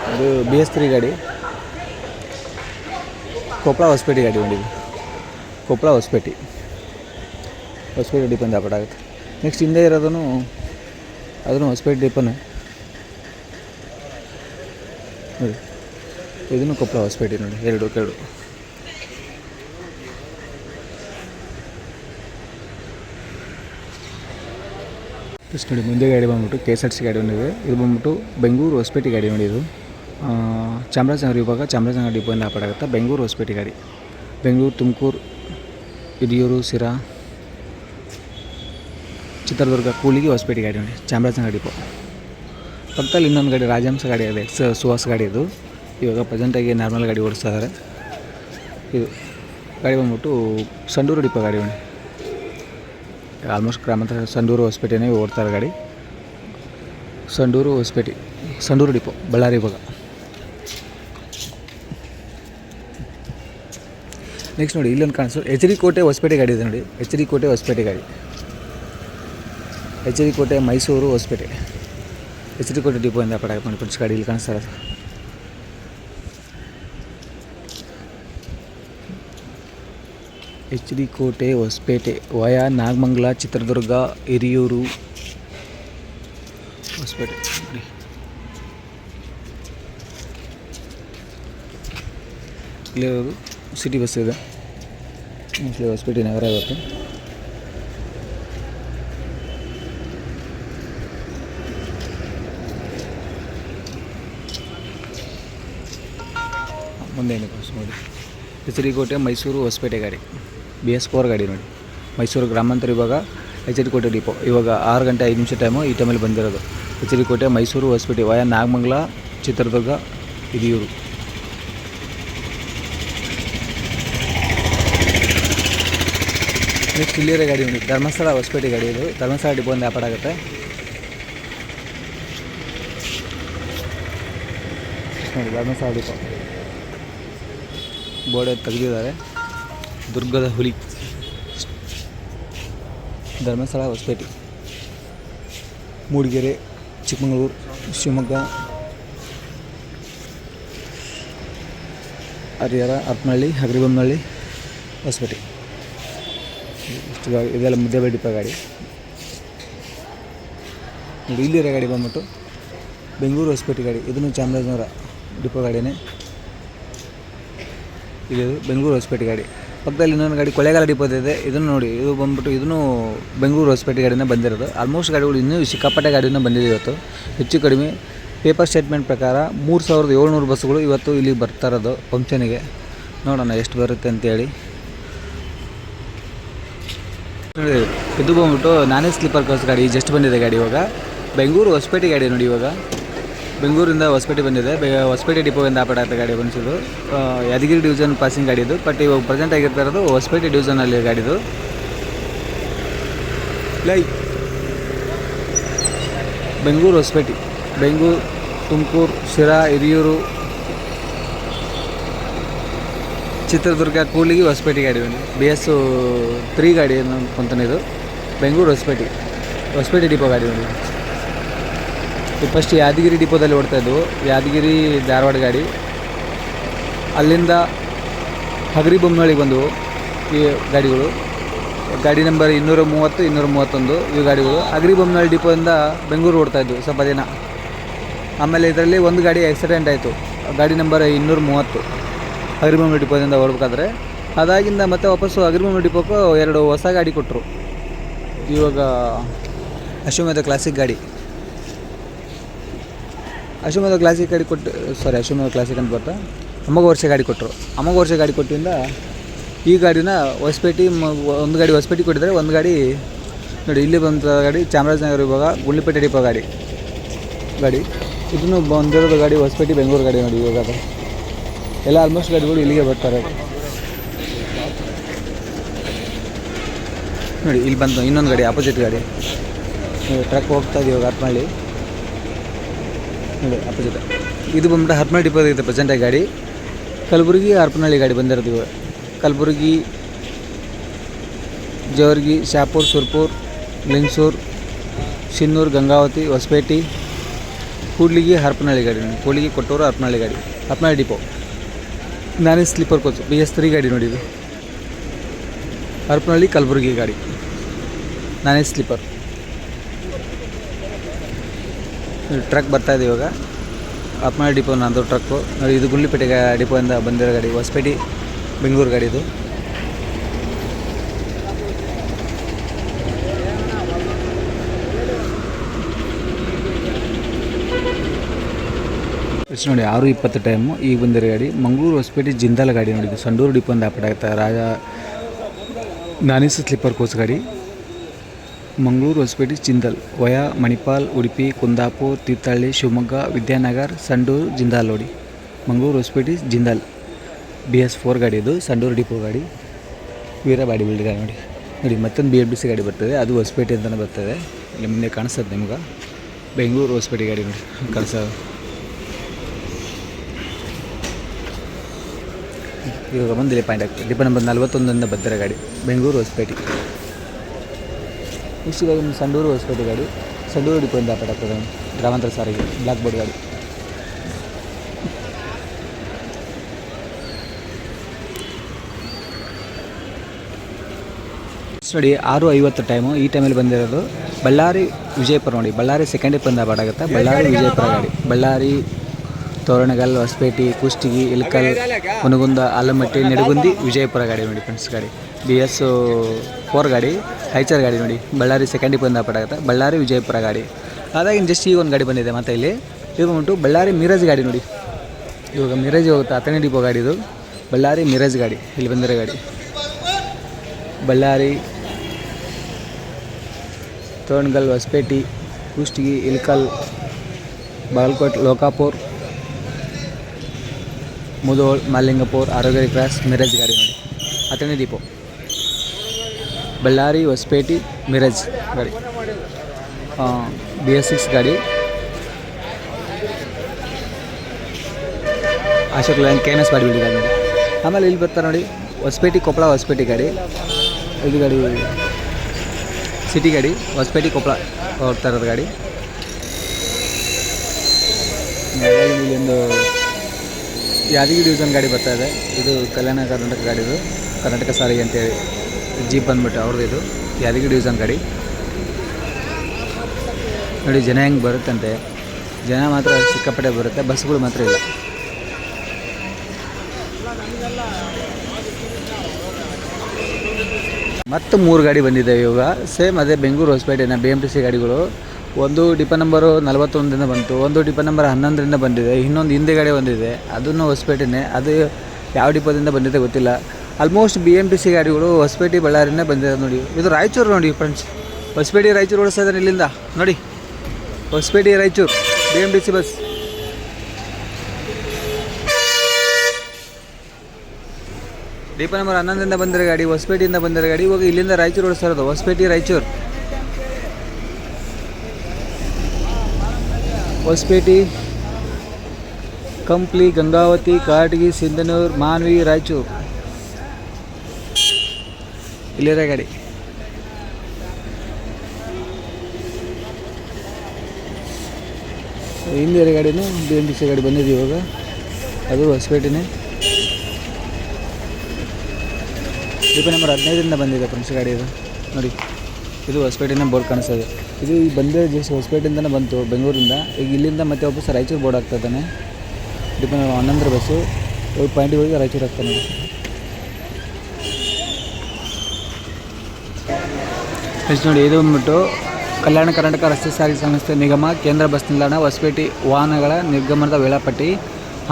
ಅದು ಬಿ ಎಸ್ ತ್ರೀ ಗಾಡಿ. ಕೊಪ್ಪಳ ಹೊಸಪೇಟೆ ಗಾಡಿ ಇದು. ಕೊಪ್ಪಳ ಹೊಸಪೇಟೆ. ಹೊಸಪೇಟೆ ಡಿಪೋ ಅಂತ ಆಗುತ್ತೆ. ನೆಕ್ಸ್ಟ್ ಹಿಂದೆ ಇರೋದನ್ನು, ಅದನ್ನು ಹೊಸಪೇಟೆ ಡಿಪೋನೇ. ನೋಡಿ, ಇದನ್ನು ಕೊಪ್ಪಳ ಹೊಸಪೇಟೆ ನೋಡಿ, ಎರಡು ಕೆರಡು. ಫಸ್ಟ್ ನೋಡಿ, ಮುಂದೆ ಗಾಡಿ ಬಂದ್ಬಿಟ್ಟು ಕೆ ಎಸ್ ಆರ್ ಸಿ ಗಾಡಿ ಒಂದಿದೆ. ಇದು ಬಂದ್ಬಿಟ್ಟು ಬೆಂಗಳೂರು ಹೊಸಪೇಟೆ ಗಾಡಿ ನೋಡಿ ಇದು. ಚಾಮರಾಜನಗರ ವಿಭಾಗ ಚಾಮರಾಜನಗರ ಡಿಪೋಯಿಂದ ಆಗುತ್ತೆ. ಬೆಂಗಳೂರು ಹೊಸಪೇಟೆ ಗಾಡಿ. ಬೆಂಗಳೂರು ತುಮಕೂರು ಹಿರಿಯೂರು ಸಿರಾ ಚಿತ್ರದುರ್ಗ, ಕೂಲಿಗೆ ಹೊಸಪೇಟೆ ಗಾಡಿ ನೋಡಿ. ಚಾಮರಾಜನಗರ ಡಿಪೋ. ಪಕ್ಕದಲ್ಲಿ ಇನ್ನೊಂದು ಗಾಡಿ, ರಾಜಹಂಸ ಗಾಡಿ ಇದೆ ಎಕ್ಸ್ ಸುಹಾಸ್ ಗಾಡಿ ಅದು ಇವಾಗ ಪ್ರೆಸೆಂಟಾಗಿ ನಾರ್ಮಲ್ ಗಾಡಿ ಓಡಿಸ್ತಾ ಇದ್ದಾರೆ ಇದು ಗಾಡಿ ಬಂದ್ಬಿಟ್ಟು ಸಂಡೂರು ಡಿಪೋ ಗಾಡಿ ನೋಡಿ. ಆಲ್ಮೋಸ್ಟ್ ಗ್ರಾಮಾಂತರ ಸಂಡೂರು ಹೊಸಪೇಟೆನೇ ಓಡ್ತಾರೆ ಗಾಡಿ. ಸಂಡೂರು ಹೊಸಪೇಟೆ, ಸಂಡೂರು ಡಿಪೋ, ಬಳ್ಳಾರಿ ವಿಭಾಗ ನೆಕ್ಸ್ಟ್ ನೋಡಿ, ಇಲ್ಲೊಂದು ಕಾಣಿಸು ಎಚ್ ಡಿ ಕೋಟೆ ಹೊಸಪೇಟೆ ಗಾಡಿ ಇದೆ ನೋಡಿ. ಎಚ್ ಡಿ ಕೋಟೆ ಹೊಸಪೇಟೆ ಗಾಡಿ. H D Kote Mysuru Hosapete. H D ಕೋಟೆ ಡಿಪೋಯಿಂದ ಪಟಾಕ ಮಾಡಿ ಫ್ರೆಂಡ್ಸ್, ಗಾಡಿ ಇಲ್ಲಿ ಕಾಣಿಸ್ತಾ ಇರೋದು. H D Kote Hosapete, via Nagamangala, Chitradurga, Hiriyur Hosapete. ನೋಡಿ. ಇಲ್ಲಿರೋದು ಸಿಟಿ ಬಸ್ ಇದೆ ಮೋಸ್ಟ್ಲಿ ಹೊಸಪೇಟೆ ನಗರ ಇವತ್ತು ಮುಂದೆ ಏನು ಬಸ್ ನೋಡಿ ಎಚ್ ಡಿ ಕೋಟೆ ಮೈಸೂರು ಹೊಸಪೇಟೆ ಗಾಡಿ ಬಿ ಎಸ್ ಫೋರ್ ಗಾಡಿ ನೋಡಿ ಮೈಸೂರು ಗ್ರಾಮಾಂತರ ಇವಾಗ ಎಚ್ ಡಿ ಕೋಟೆ ಡಿಪೋ ಇವಾಗ ಆರು ಗಂಟೆ ಐದು ನಿಮಿಷ ಟೈಮು ಈ ಟೈಮಲ್ಲಿ ಬಂದಿರೋದು H D Kote Mysuru Hosapete via Nagamangala Chitradurga Hiriyur next ಇಲ್ಲಿರೋ ಗಾಡಿ ನೋಡಿ ಧರ್ಮಸ್ಥಳ ಹೊಸಪೇಟೆ ಗಾಡಿ ಇದು. ಧರ್ಮಸ್ಥಳ ಡಿಪೋಯಿಂದ ವ್ಯಾಪಾರ ಆಗುತ್ತೆ. ನೋಡಿ, ಧರ್ಮಸ್ಥಳ ಡಿಪೋ. ಬೋರ್ಡ್ ತೆಗೆದಿದ್ದಾರೆ. ದುರ್ಗದ ಹುಲಿ. ಧರ್ಮಸ್ಥಳ ಹೊಸಪೇಟೆ. ಮೂಡಿಗೆರೆ, ಚಿಕ್ಕಮಗಳೂರು, ಶಿವಮೊಗ್ಗ. ಹರಿಹರ ಹರಪನಹಳ್ಳಿ ಹಗರಿಬೊಮ್ಮನಹಳ್ಳಿ, ಹೊಸಪೇಟೆ. ಇಷ್ಟು ಇದೆಲ್ಲ ಮುದ್ದೆಬೇಡಿ ಡಿಪೋ ಗಾಡಿ. ನೋಡಿ ಇಲ್ಲಿರೋ ಗಾಡಿ ಬಂದ್ಬಿಟ್ಟು ಬೆಂಗಳೂರು ಹೊಸಪೇಟೆ ಗಾಡಿ. ಇದನ್ನು ಚಾಮರಾಜನಗರ ಡಿಪೋ ಗಾಡಿನೇ. ಇದು ಬೆಂಗಳೂರು ಹೊಸಪೇಟೆ ಗಾಡಿ. ಪಕ್ಕದಲ್ಲಿ ಇನ್ನೊಂದು ಗಾಡಿ ಕೊಳ್ಳೇಗಾಲ ಡಿಪೋ ಇದೆ. ಇದನ್ನು ನೋಡಿ, ಇದು ಬಂದ್ಬಿಟ್ಟು ಇದನ್ನು ಬೆಂಗಳೂರು ಹೊಸಪೇಟೆ ಗಾಡಿನೇ ಬಂದಿರೋದು. ಆಲ್ಮೋಸ್ಟ್ ಗಾಡಿಗಳು ಇನ್ನೂ ಸಿಕ್ಕಾಪಟ್ಟೆ ಗಾಡಿನೂ ಬಂದಿದೆ ಇವತ್ತು. ಹೆಚ್ಚು ಕಡಿಮೆ ಪೇಪರ್ ಸ್ಟೇಟ್ಮೆಂಟ್ ಪ್ರಕಾರ ಮೂರು ಸಾವಿರದ ಏಳ್ನೂರು ಬಸ್ಸುಗಳು ಇವತ್ತು ಇಲ್ಲಿ ಬರ್ತಾ ಇರೋದು ಫಂಕ್ಷನಿಗೆ ನೋಡೋಣ, ಎಷ್ಟು ಬರುತ್ತೆ ಅಂತೇಳಿ. ಇದು ಬಂದ್ಬಿಟ್ಟು ನಾನೇ ಸ್ಲೀಪರ್ ಕ್ಲಾಸ್ ಗಾಡಿ ಜಸ್ಟ್ ಬಂದಿದೆ ಗಾಡಿ ಇವಾಗ. ಬೆಂಗಳೂರು ಹೊಸಪೇಟೆ ಗಾಡಿ ನೋಡಿ ಇವಾಗ. ಬೆಂಗಳೂರಿಂದ ಹೊಸಪೇಟೆ ಬಂದಿದೆ. ಬೆ, ಹೊಸಪೇಟೆ ಡಿಪೋಯಿಂದ ಆಪಡ ಗಾಡಿ ಬಂದಿದ್ದು ಯಾದಗಿರಿ ಡಿವಿಷನ್ ಪಾಸಿಂಗ್ ಗಾಡಿ ಇದು ಬಟ್ ಇವಾಗ ಪ್ರೆಸೆಂಟ್ ಆಗಿರ್ತಾ ಇರೋದು ಹೊಸಪೇಟೆ ಡಿವಿಷನಲ್ಲಿ ಗಾಡಿದು ಲೈ. ಬೆಂಗಳೂರು ಹೊಸಪೇಟೆ. ಬೆಂಗಳೂರು, ತುಮಕೂರು, ಶಿರಾ, ಹಿರಿಯೂರು ಚಿತ್ರದುರ್ಗ ಕೂಲಿಗೆ ಹೊಸಪೇಟೆ ಗಾಡಿ ಬಂದು ಬಿ ಎಸ್ ತ್ರೀ ಗಾಡಿ ಅಂತಾನೆ ಇದು. ಬೆಂಗಳೂರು ಹೊಸಪೇಟೆ. ಹೊಸಪೇಟೆ ಡಿಪೋ ಗಾಡಿ ಬಂದು ಫಸ್ಟ್ ಯಾದಗಿರಿ ಡಿಪೋದಲ್ಲಿ ಓಡ್ತಾ ಇದ್ವು ಯಾದಗಿರಿ ಧಾರವಾಡ ಗಾಡಿ. ಅಲ್ಲಿಂದ ಹಗರಿ ಬೊಮ್ಮನಹಳ್ಳಿಗೆ ಬಂದವು ಈ ಗಾಡಿಗಳು. ಗಾಡಿ ನಂಬರ್ ಇನ್ನೂರ ಮೂವತ್ತು ಇನ್ನೂರ ಮೂವತ್ತೊಂದು ಈ ಗಾಡಿಗಳು. ಹಗರಿ ಬೊಮ್ಮನಹಳ್ಳಿ ಡಿಪೋದಿಂದ ಬೆಂಗಳೂರು ಓಡ್ತಾ ಇದ್ವು ಸ್ವಲ್ಪ ದಿನ. ಆಮೇಲೆ ಇದರಲ್ಲಿ ಒಂದು ಗಾಡಿ ಆಕ್ಸಿಡೆಂಟ್ ಆಯಿತು. ಗಾಡಿ ನಂಬರ್ ಇನ್ನೂರ ಮೂವತ್ತು ಹಗರಿಬೊಮ್ಮನಹಳ್ಳಿ ಡಿಪೋದಿಂದ ಹೊರಬೇಕಾದ್ರೆ ಅದಾಗಿಂದ ಮತ್ತೆ ವಾಪಸ್ಸು ಹಗರಿಬೊಮ್ಮನಹಳ್ಳಿ ಡಿಪೋಕ್ಕೂ ಎರಡು ಹೊಸ ಗಾಡಿ ಕೊಟ್ಟರು ಇವಾಗ ಅಶ್ವಮೇಧ ಕ್ಲಾಸಿಕ್ ಗಾಡಿ. ಅಶ್ವಮೇಧ ಕ್ಲಾಸಿಕ್ ಗಾಡಿ ಕೊಟ್ಟು ಸಾರಿ ಅಶ್ವಮೇಧ ಕ್ಲಾಸಿಕ್ ಅಂತ ಬರ್ತಾ ಅಮ್ಮಗ ವರ್ಷ ಗಾಡಿ ಕೊಟ್ಟರು ಅಮ್ಮಗ ವರ್ಷ ಗಾಡಿ ಕೊಟ್ಟಿಂದ ಈ ಗಾಡಿನ ಹೊಸಪೇಟೆ ಒಂದು ಗಾಡಿ ಹೊಸಪೇಟೆ ಕೊಟ್ಟಿದ್ದಾರೆ ಒಂದು ಗಾಡಿ ನೋಡಿ, ಇಲ್ಲಿ ಬಂದ ಗಾಡಿ ಚಾಮರಾಜನಗರ ಇವಾಗ ಗುಳ್ಳಿಪೇಟೆ ಡಿಪೋ ಗಾಡಿ. ಗಾಡಿ. ಇದನ್ನು ಬಂದಿರೋದು ಗಾಡಿ ಹೊಸಪೇಟೆ, ಬೆಂಗಳೂರು ಗಾಡಿ ನೋಡಿ ಇವಾಗ ಎಲ್ಲ ಆಲ್ಮೋಸ್ಟ್ ಗಾಡಿಗಳು ಇಲ್ಲಿಗೆ ಬರ್ತಾರೆ. ನೋಡಿ ಇಲ್ಲಿ ಬಂತು ಇನ್ನೊಂದು ಗಾಡಿ ಆಪೋಸಿಟ್ ಗಾಡಿ. ಟ್ರಕ್ ಹೋಗ್ತಾ ಇವಾಗ ಹತ್ಮಳ್ಳಿ. ನೋಡಿ ಅಪೋಸಿಟ್ ಇದು ಬಂದ್ಬಿಟ್ಟು ಹತ್ಮಳ್ಳಿ ಡಿಪೋ ಇದೆ ಪ್ರೆಸೆಂಟಾಗಿ ಗಾಡಿ. ಕಲಬುರಗಿ ಹರಪನಹಳ್ಳಿ ಗಾಡಿ ಬಂದಿರೋದು ಇವಾಗ. ಕಲಬುರಗಿ ಜವರ್ಗಿ ಶಾಪೂರ್ ಸುರ್ಪೂರ್ ಲಿಂಗ್ಸೂರ್ ಸಿನ್ನೂರು ಗಂಗಾವತಿ ಹೊಸಪೇಟೆ ಕೂಡ್ಲಿಗಿ ಹರಪನಹಳ್ಳಿ ಗಾಡಿ. ಕೂಡ್ಲಿಗಿ ಕೊಟ್ಟೂರು ಹರಪನಹಳ್ಳಿ ಗಾಡಿ. Harapanahalli depot non sleeper coach B S three ಗಾಡಿ ನೋಡಿ ಇದು ಹರಪನಹಳ್ಳಿ ಕಲಬುರಗಿ ಗಾಡಿ. ನಾನೇ ಸ್ಲೀಪರ್. ಟ್ರಕ್ ಬರ್ತಾ ಇದೆ ಇವಾಗ. ಹರಪನಹಳ್ಳಿ ಡಿಪೋ ನಂದು ಟ್ರಕ್ಕು. ಇದು ಗುಳ್ಳಿಪೇಟೆ ಗಾ- ಡಿಪೋಯಿಂದ ಬಂದಿರೋ ಗಾಡಿ, ಹೊಸಪೇಟೆ, ಬೆಂಗಳೂರು ಗಾಡಿ ಇದು. ಎಷ್ಟು ನೋಡಿ, ಆರು ಇಪ್ಪತ್ತು ಟೈಮು ಈಗ ಬಂದಿರೋ ಗಾಡಿ. ಮಂಗಳೂರು ಹೊಸಪೇಟೆ ಜಿಂದಾಲ್ ಗಾಡಿ ನೋಡಿದ್ದು ಸಂಡೂರು ಡಿಪೋಯಿಂದ ಆಪಟ ಆಗುತ್ತೆ ರಾಜ ನಾನಿಸ್ ಸ್ಲೀಪರ್ ಕೋಚ್ ಗಾಡಿ. ಮಂಗಳೂರು ಹೊಸಪೇಟೆ ಜಿಂದಾಲ್, ವಯಾ, ಮಣಿಪಾಲ್, ಉಡುಪಿ, ಕುಂದಾಪುರ, ತೀರ್ಥಹಳ್ಳಿ, ಶಿವಮೊಗ್ಗ, ವಿದ್ಯಾನಗರ್, ಸಂಡೂರು, ಜಿಂದಾಲ್ ನೋಡಿ. Mangaluru Hosapete Jindal. B S four ಗಾಡಿ ಇದು, ಸಂಡೂರು ಡಿಪೋ ಗಾಡಿ. ವೀರ ಬಾಡಿ ಬಿಲ್ಡ್ ಗಾಡಿ ನೋಡಿ. ನೋಡಿ, ಮತ್ತೊಂದು ಬಿ ಎಲ್ ಬಿ ಸಿ ಗಾಡಿ ಬರ್ತದೆ, ಅದು ಹೊಸಪೇಟೆ ಅಂತಲೇ ಬರ್ತದೆ. ಇಲ್ಲಿ ಮುಂದೆ ಕಾಣಿಸ್ತದೆ ನಿಮ್ಗೆ. ಬೆಂಗಳೂರು ಹೊಸಪೇಟೆ ಗಾಡಿ ನೋಡಿ ಕಾಣಿಸೋದು ಇವಾಗ ಬಂದಿಲ್ಲ ಪಾಯಿಂಟ್ ಆಗ್ತದೆ ಡಿಪೋ ನಂಬರ್ ನಲ್ವತ್ತೊಂದರಿಂದ ಬದ್ದರ ಗಾಡಿ, ಬೆಂಗಳೂರು ಹೊಸಪೇಟೆ. ನೆಕ್ಸ್ಟ್ ಗಾಡಿ ಒಂದು ಸಂಡೂರು ಹೊಸಪೇಟೆ ಗಾಡಿ, ಸಂಡೂರು ಡಿಪೋಯಿಂದ ಆಪರೇಟ್ ಆಗ್ತದೆ ಗ್ರಾಮಾಂತರ ಸಾರಿಗೆ, ಬ್ಲಾಕ್ ಬೋರ್ಡ್ ಗಾಡಿ. ನೋಡಿ, ಆರು ಐವತ್ತು ಟೈಮು, ಈ ಟೈಮಲ್ಲಿ ಬಂದಿರೋದು ಬಳ್ಳಾರಿ ವಿಜಯಪುರ ನೋಡಿ. ಬಳ್ಳಾರಿ ಸೆಕೆಂಡ್ ಬಂದ ಆಗುತ್ತೆ ಬಳ್ಳಾರಿ ವಿಜಯಪುರ ಗಾಡಿ. ಬಳ್ಳಾರಿ ತೋರಣಗಲ್, ಹೊಸಪೇಟೆ ಕುಷ್ಟಗಿ ಇಲ್ಕಲ್ ಹುನಗುಂದ, ಆಲಮಟ್ಟಿ, ನೆಡಗುಂದಿ, ವಿಜಯಪುರ ಗಾಡಿ ನೋಡಿ ಫ್ರೆಂಡ್ಸ್ ಗಾಡಿ. ಬಿ ಎಸ್ ಫೋರ್ ಗಾಡಿ ಹೈಚರ್ ಗಾಡಿ ನೋಡಿ. ಬಳ್ಳಾರಿ ಸೆಕೆಂಡ್ ಬಂದ ಆಗುತ್ತೆ ಬಳ್ಳಾರಿ, ವಿಜಯಪುರ ಗಾಡಿ. ಅದಾಗಿನ ಜಸ್ಟ್ ಈಗ ಒಂದು ಗಾಡಿ ಬಂದಿದೆ ಮತ್ತೆ ಇಲ್ಲಿ. ಇದು ಬಂದ್ಬಿಟ್ಟು ಬಳ್ಳಾರಿ ಮಿರಜ್ ಗಾಡಿ ನೋಡಿ. ಇವಾಗ ಮಿರಜ್ ಹೋಗುತ್ತೆ? ಹತ್ತನೇ ಡಿಪೋ ಗಾಡಿ ಇದು. ಬಳ್ಳಾರಿ ಮಿರಜ್ ಗಾಡಿ. ಇಲ್ಲಿ ಬಂದಿರೋ ಗಾಡಿ. ಬಳ್ಳಾರಿ, ತೋರಣಗಲ್, ಹೊಸಪೇಟೆ ಕುಷ್ಟಗಿ ಇಲ್ಕಲ್ ಬಾಗಲಕೋಟೆ, ಲೋಕಾಪುರ್ ಮುದೋಳ್ ಮಲ್ಲಿಂಗಪುರ್ ಆರೋಗ್ಯ ಕ್ರಾಸ್, ಮಿರಜ್ ಗಾಡಿ ನೋಡಿ. ಹತ್ತನೇ ಡಿಪೋ ಬಳ್ಳಾರಿ, ಹೊಸಪೇಟೆ, ಮಿರಜ್ ಗಾಡಿ. ಬಿ ಎಸ್ ಸಿಕ್ಸ್ ಗಾಡಿ. Ashok Leyland K M S body ಗಾಡಿ ನೋಡಿ. ಆಮೇಲೆ ಇಲ್ಲಿ ಬರ್ತಾರೆ ನೋಡಿ, ಹೊಸಪೇಟೆ, ಕೊಪ್ಪಳ ಹೊಸಪೇಟೆ ಗಾಡಿ. ಇದು ಗಾಡಿ ಸಿಟಿ ಗಾಡಿ, ಹೊಸಪೇಟೆ, ಕೊಪ್ಪಳ ಹೋಗ್ತಾ ಇರೋದು ಗಾಡಿ. ಇಲ್ಲಿ ಒಂದು ಯಾದಗಿರಿ ಡಿವಿಷನ್ ಗಾಡಿ ಬರ್ತಾ ಇದೆ. ಇದು ಕಲ್ಯಾಣ ಕರ್ನಾಟಕ ಗಾಡಿ ಇದು ಕರ್ನಾಟಕ ಸಾರಿಗೆ ಅಂತೇಳಿ ಜೀಪ್ ಬಂದ್ಬಿಟ್ಟು ಅವ್ರದ್ದು ಇದು. ಯಾದಗಿರಿ ಡಿವಿಷನ್ ಗಾಡಿ. ನೋಡಿ, ಜನ ಹೆಂಗೆ ಬರುತ್ತಂತೆ. ಜನ ಮಾತ್ರ ಸಿಕ್ಕಾಪಟ್ಟೆ ಬರುತ್ತೆ. ಬಸ್ಗಳು ಮಾತ್ರ ಇಲ್ಲ. ಮತ್ತು ಮೂರು ಗಾಡಿ ಬಂದಿದೆ ಇವಾಗ. ಸೇಮ್ ಅದೇ ಬೆಂಗಳೂರು ಹೊಸಪೇಟೆನ ಬಿ ಎಂ ಟಿ ಸಿ ಗಾಡಿಗಳು. ಒಂದು ಡಿಪ ನಂಬರು ನಲವತ್ತೊಂದರಿಂದ ಬಂತು, ಒಂದು ಡಿಪ ನಂಬರ್ ಹನ್ನೊಂದರಿಂದ ಬಂದಿದೆ, ಇನ್ನೊಂದು ಹಿಂದೆಗಡೆ ಒಂದಿದೆ ಅದನ್ನು ಹೊಸಪೇಟೆನೇ, ಅದು ಯಾವ ಡಿಪೋದಿಂದ ಬಂದಿದೆ ಗೊತ್ತಿಲ್ಲ. Almost B M T C ಗಾಡಿಗಳು ಹೊಸಪೇಟೆ, ಬಳ್ಳಾರಿಯಿಂದ ಬಂದಿದೆ ನೋಡಿ. ಇದು ರಾಯಚೂರು ನೋಡಿ ಫ್ರೆಂಡ್ಸ್ ಹೊಸಪೇಟೆ, ರಾಯಚೂರು ಓಡಿಸ್ತಾ ಇಲ್ಲಿಂದ. ನೋಡಿ. Hosapete, Raichur B M T C bus depot number ಹನ್ನೊಂದರಿಂದ ಬಂದಿರೋ ಗಾಡಿ, ಹೊಸಪೇಟೆಯಿಂದ ಬಂದಿರೋ ಗಾಡಿ, ಇವಾಗ ಇಲ್ಲಿಂದ ರಾಯಚೂರು ಓಡಿಸ್ತಾ ಇರೋದು, ಹೊಸಪೇಟೆ, ರಾಯಚೂರು. ಹೊಸಪೇಟೆ, ಕಂಪ್ಲಿ, ಗಂಗಾವತಿ, ಕಾಟಗಿ, ಸಿಂಧನೂರು, ಮಾನ್ವಿ, ರಾಯಚೂರು. ಇಲ್ಲಿರೋ ಗಾಡಿ. ಹಿಂದಿರೋ ಗಾಡಿನೂ ಬಿ ಎಂ ಟಿ ಸಿ ಗಾಡಿ ಬಂದಿದೆ ಇವಾಗ. ಅದು ಹೊಸಪೇಟೆನೇ. ಇದು ನಂಬರ್ ಹದಿನೈದರಿಂದ ಬಂದಿದೆ ಫ್ರೆಂಡ್ಸ್ ಗಾಡಿ ಇದು. ನೋಡಿ, ಇದು ಹೊಸಪೇಟೆನೇ ಬೋರ್ಡ್ ಕಾಣಿಸ್ತದೆ ಇದು ಈ ಬಂದೇ ಜಸ್ಟ್ ಹೊಸಪೇಟೆಯಿಂದನೇ ಬಂತು, ಬೆಂಗಳೂರಿಂದ. ಈಗ ಇಲ್ಲಿಂದ ಮತ್ತೆ ವಾಪಸ್ ರಾಯಚೂರು ಬೋರ್ಡ್ ಆಗ್ತಾಯಿದ್ದಾನೆ ಡಿಪೆಂಡ್ ಹನ್ನೊಂದರ ಬಸ್ಸು ಹೋಗಿ ಪಾಯಿಂಟಿಗೆ ಹೋಗಿ ರಾಯಚೂರು ಆಗ್ತಾನೆ. ಫ್ರೆಂಡ್ಸ್ ನೋಡಿ, ಇದು ಬಂದ್ಬಿಟ್ಟು ಕಲ್ಯಾಣ ಕರ್ನಾಟಕ ರಸ್ತೆ ಸಾರಿಗೆ ಸಂಸ್ಥೆ ನಿಗಮ, ಕೇಂದ್ರ ಬಸ್ ನಿಲ್ದಾಣ, ಹೊಸಪೇಟೆ ವಾಹನಗಳ ನಿರ್ಗಮನದ ವೇಳಾಪಟ್ಟಿ.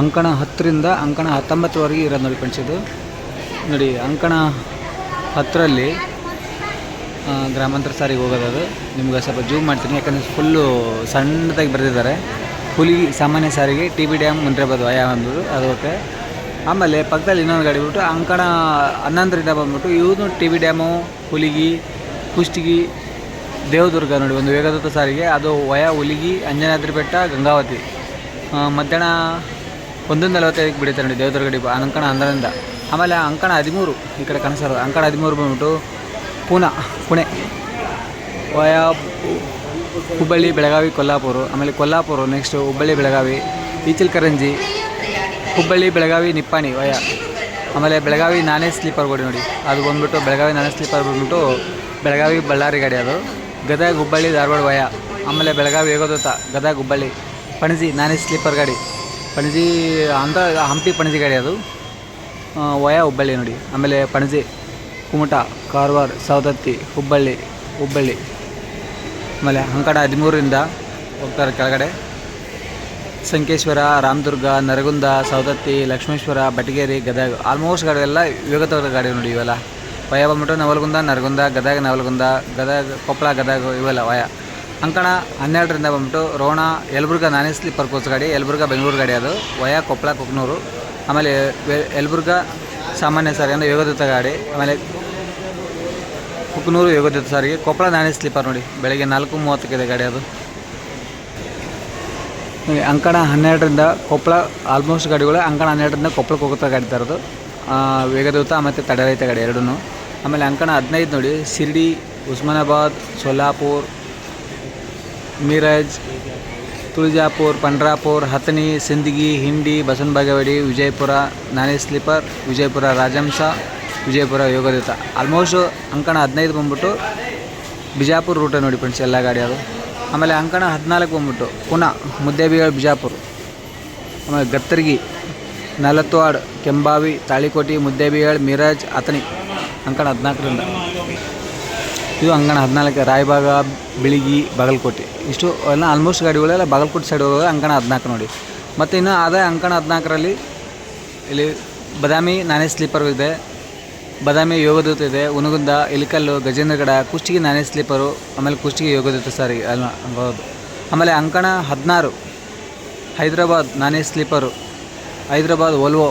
ಅಂಕಣ ಹತ್ತರಿಂದ ಅಂಕಣ ಹತ್ತೊಂಬತ್ತರವರೆಗೆ ಇರೋದು ನೋಡಿ ಫ್ರೆಂಡ್ಸ್ ಇದು. ನೋಡಿ, ಅಂಕಣ ಹತ್ತರಲ್ಲಿ ಗ್ರಾಮಾಂತರ ಸಾರಿಗೆ ಹೋಗೋದು ಅದು. ನಿಮ್ಗೆ ಸ್ವಲ್ಪ ಜೂಮ್ ಮಾಡ್ತೀನಿ, ಯಾಕಂದರೆ ಫುಲ್ಲು ಸಣ್ಣದಾಗಿ ಬರೆದಿದ್ದಾರೆ. ಹುಲಿ ಸಾಮಾನ್ಯ ಸಾರಿಗೆ, T B dam Munirabad via ಅಂದ್ಬಿಟ್ಟು ಅದು ಓಕೆ ಆಮೇಲೆ ಪಕ್ಕದಲ್ಲಿ ಇನ್ನೊಂದು ಗಾಡಿ ಬಿಟ್ಟು ಅಂಕಣ ಹನ್ನೊಂದರಿಂದ ಬಂದ್ಬಿಟ್ಟು ಇವನು T B dam, Huligi, Kushtagi, Devadurga ನೋಡಿ, ಒಂದು ವೇಗದತ್ತ ಸಾರಿಗೆ. ಅದು ವಯ, ಹುಲಿಗಿ ಅಂಜನಾದ್ರಿ ಬೆಟ್ಟ ಗಂಗಾವತಿ ಮಧ್ಯಾಹ್ನ ಒಂದು ನಲವತ್ತೈದಕ್ಕೆ ಬಿಡುತ್ತೆ ನೋಡಿ ದೇವದುರ್ಗ ಡಿಬ್ಬ ಅಂಕಣ ಹನ್ನೊಂದರಿಂದ. ಆಮೇಲೆ ಅಂಕಣ ಹದಿಮೂರು, ಈ ಕಡೆ ಕನಸರು ಅಂಕಣ ಹದಿಮೂರು ಬಂದ್ಬಿಟ್ಟು ಪೂನಾ ಪುಣೆ. ವಯಾ ಹುಬ್ಬಳ್ಳಿ ಬೆಳಗಾವಿ, ಕೊಲ್ಲಾಪುರ. ಆಮೇಲೆ ಕೊಲ್ಲಾಪುರ ನೆಕ್ಸ್ಟು ಹುಬ್ಬಳ್ಳಿ, ಬೆಳಗಾವಿ. ಈಚಲ್ಕರಂಜಿ ಹುಬ್ಬಳ್ಳಿ, ಬೆಳಗಾವಿ, ನಿಪ್ಪಾಣಿ, ವಯ. ಆಮೇಲೆ ಬೆಳಗಾವಿ, ನಾನೇ ಸ್ಲೀಪರ್ ಗಾಡಿ ನೋಡಿ. ಅದು ಬಂದ್ಬಿಟ್ಟು ಬೆಳಗಾವಿ, ನಾನೇ ಸ್ಲೀಪರ್ ಬಂದ್ಬಿಟ್ಟು ಬೆಳಗಾವಿ, ಬಳ್ಳಾರಿ ಗಾಡಿ ಅದು. ಗದಗ, ಹುಬ್ಬಳ್ಳಿ, ಧಾರವಾಡ, ವಯ. ಆಮೇಲೆ ಬೆಳಗಾವಿ ಯೋಗದೂತ ಗದಗ, ಹುಬ್ಬಳ್ಳಿ. ಪಣಜಿ, ನಾನೇ ಸ್ಲೀಪರ್ ಗಾಡಿ. ಪಣಜಿ, ಅಂತ ಹಂಪಿ ಪಣಜಿ ಗಾಡಿ ಅದು. ವಯ ಹುಬ್ಬಳ್ಳಿ ನೋಡಿ. ಆಮೇಲೆ ಪಣಜಿ. ಕುಮಟ, ಕಾರವಾರ, ಸವದತ್ತಿ, ಹುಬ್ಬಳ್ಳಿ ಹುಬ್ಬಳ್ಳಿ. ಆಮೇಲೆ ಅಂಕಣ ಹದಿಮೂರರಿಂದ ಹೋಗ್ತಾರೆ ಕೆಳಗಡೆ. ಸಂಕೇಶ್ವರ, ರಾಮದುರ್ಗ, ನರಗುಂದ, ಸವದತ್ತಿ, ಲಕ್ಷ್ಮೇಶ್ವರ, ಬಟಗೇರಿ, ಗದಗ. ಆಲ್ಮೋಸ್ಟ್ ಗಾಡಿ ಯೋಗತವರ ಗಾಡಿ ನೋಡಿ ಇವೆಲ್ಲ. ವಯ ಬಂದ್ಬಿಟ್ಟು ನವಲಗುಂದ, ನರಗುಂದ, ಗದಗ, ನವಲಗುಂದ, ಗದಗ, ಕೊಪ್ಪಳ, ಗದಗ ಇವೆಲ್ಲ ವಯ. ಅಂಕಣ ಹನ್ನೆರಡರಿಂದ ಬಂದ್ಬಿಟ್ಟು ರೋಣ, ಯಲಬುರ್ಗ ನಾನೇ ಸ್ಲೀಪರ್ ಕೋಚ್ ಗಾಡಿ, ಯಲಬುರ್ಗ, ಬೆಂಗಳೂರು ಗಾಡಿ ಅದು. ವಯ ಕೊಪ್ಪಳ, ಕುಕ್ನೂರು. ಆಮೇಲೆ ಯಲಬುರ್ಗ ಸಾಮಾನ್ಯ ಸಾರಿಗೆ ಅಂದರೆ ಯೋಗದೂತ ಗಾಡಿ, ಆಮೇಲೆ ಕುಕ್ನೂರು ಯೋಗದೂತ ಸಾರಿಗೆ. ಕೊಪ್ಪಳ ನಾನೇ ಸ್ಲೀಪರ್ ನೋಡಿ, ಬೆಳಗ್ಗೆ ನಾಲ್ಕು ಮೂವತ್ತಕ್ಕಿದೆ ಗಾಡಿ ಅದು. ಅಂಕಣ ಹನ್ನೆರಡರಿಂದ ಕೊಪ್ಪಳ ಆಲ್ಮೋಸ್ಟ್ ಗಾಡಿಗಳು ಅಂಕಣ ಹನ್ನೆರಡರಿಂದ ಕೊಪ್ಪಳಕ್ಕೆ ಹೋಗುತ್ತಾ ಗಾಡಿ ತರೋದು. ವೇಗದೂತ ಮತ್ತು ತಡೆರಹಿತ ಗಾಡಿ ಎರಡೂ ಆಮೇಲೆ ಅಂಕಣ ಹದಿನೈದು ನೋಡಿ, ಶಿರ್ಡಿ, ಉಸ್ಮಾನಾಬಾದ್ ಸೊಲ್ಲಾಪುರ್ ಮಿರಜ್ ತುಳಜಾಪುರ್, ಪಂಡ್ರಾಪುರ್, ಹತನಿ, ಸಿಂದಗಿ, ಹಿಂಡಿ ಬಸವನ ಬಾಗೇವಾಡಿ ವಿಜಯಪುರ, ನಾನೇ ಸ್ಲೀಪರ್, ವಿಜಯಪುರ ರಾಜಹಂಸ, ವಿಜಯಪುರ ಯೋಗದೂತ. ಆಲ್ಮೋಸ್ಟ್ ಅಂಕಣ ಹದಿನೈದು ಬಂದ್ಬಿಟ್ಟು ಬಿಜಾಪುರ ರೂಟ ನೋಡಿ ಫ್ರೆಂಡ್ಸ್ ಎಲ್ಲ ಗಾಡಿ ಅದು. ಆಮೇಲೆ ಅಂಕಣ ಹದಿನಾಲ್ಕು ಬಂದ್ಬಿಟ್ಟು ಪುನಃ ಮುದ್ದೇಬಿಗಳು ಬಿಜಾಪುರ. ಆಮೇಲೆ ಗತ್ತರ್ಗಿ ನಲತ್ವಾಡ್ ಕೆಂಬಾವಿ, ತಾಳಿಕೋಟಿ ಮುದ್ದೇಬಿಗಳು ಮಿರಾಜ್ ಅತನಿ ಅಂಕಣ ಹದಿನಾಲ್ಕರಿಂದ. ಇದು ಅಂಗಣ ಹದಿನಾಲ್ಕು, ರಾಯಬಾಗ, ಬಿಳಿಗಿ, ಬಾಗಲಕೋಟೆ. ಇಷ್ಟು ಎಲ್ಲ ಆಲ್ಮೋಸ್ಟ್ ಗಾಡಿಗಳೆಲ್ಲ ಬಾಗಲಕೋಟೆ ಸೈಡ್ ಹೋಗೋದು ಅಂಕಣ ಹದಿನಾಲ್ಕು ನೋಡಿ. ಮತ್ತು ಇನ್ನು ಅದೇ ಅಂಕಣ ಹದಿನಾಲ್ಕರಲ್ಲಿ ಇಲ್ಲಿ ಬದಾಮಿ ನಾನೇ ಸ್ಲೀಪರ್ ಇದೆ, ಬದಾಮಿ ಯೋಗದೂತ ಇದೆ ಉನಗುಂದ ಇಲಿಕಲ್ಲು ಗಜೇಂದ್ರಗಡ, ಕುಷ್ಟಗಿ ನಾನೇ ಸ್ಲೀಪರು, ಆಮೇಲೆ ಕುಷ್ಟಗಿ ಯೋಗದೂತ ಸಾರಿ, ಅಲ್ಲ, ಹೌದು. ಆಮೇಲೆ ಅಂಕಣ ಹದಿನಾರು, Hyderabad non sleeper, Hyderabad Volvo,